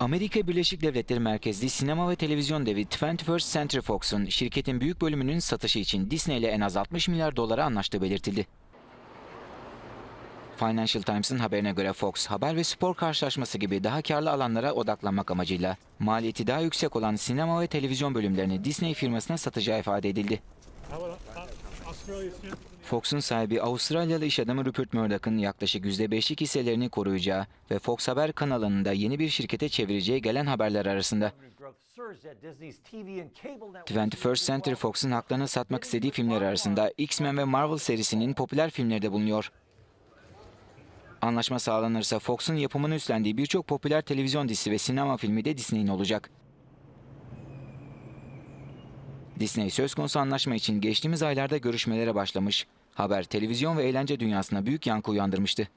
Amerika Birleşik Devletleri merkezli sinema ve televizyon devi 21st Century Fox'un şirketin büyük bölümünün satışı için Disney ile en az 60 milyar dolara anlaştığı belirtildi. Financial Times'ın haberine göre Fox, haber ve spor karşılaşması gibi daha karlı alanlara odaklanmak amacıyla maliyeti daha yüksek olan sinema ve televizyon bölümlerini Disney firmasına satacağı ifade edildi. Fox'un sahibi Avustralyalı iş adamı Rupert Murdoch'ın yaklaşık %5'lik hisselerini koruyacağı ve Fox Haber kanalını da yeni bir şirkete çevireceği gelen haberler arasında. growth surged at Disney's TV and cable networks. 21st Century Fox'un haklarını satmak istediği filmler arasında X-Men ve Marvel serisinin popüler filmleri de bulunuyor. Anlaşma sağlanırsa Fox'un yapımını üstlendiği birçok popüler televizyon dizisi ve sinema filmi de Disney'in olacak. Disney söz konusu anlaşma için geçtiğimiz aylarda görüşmelere başlamış. Haber televizyon ve eğlence dünyasına büyük yankı uyandırmıştı.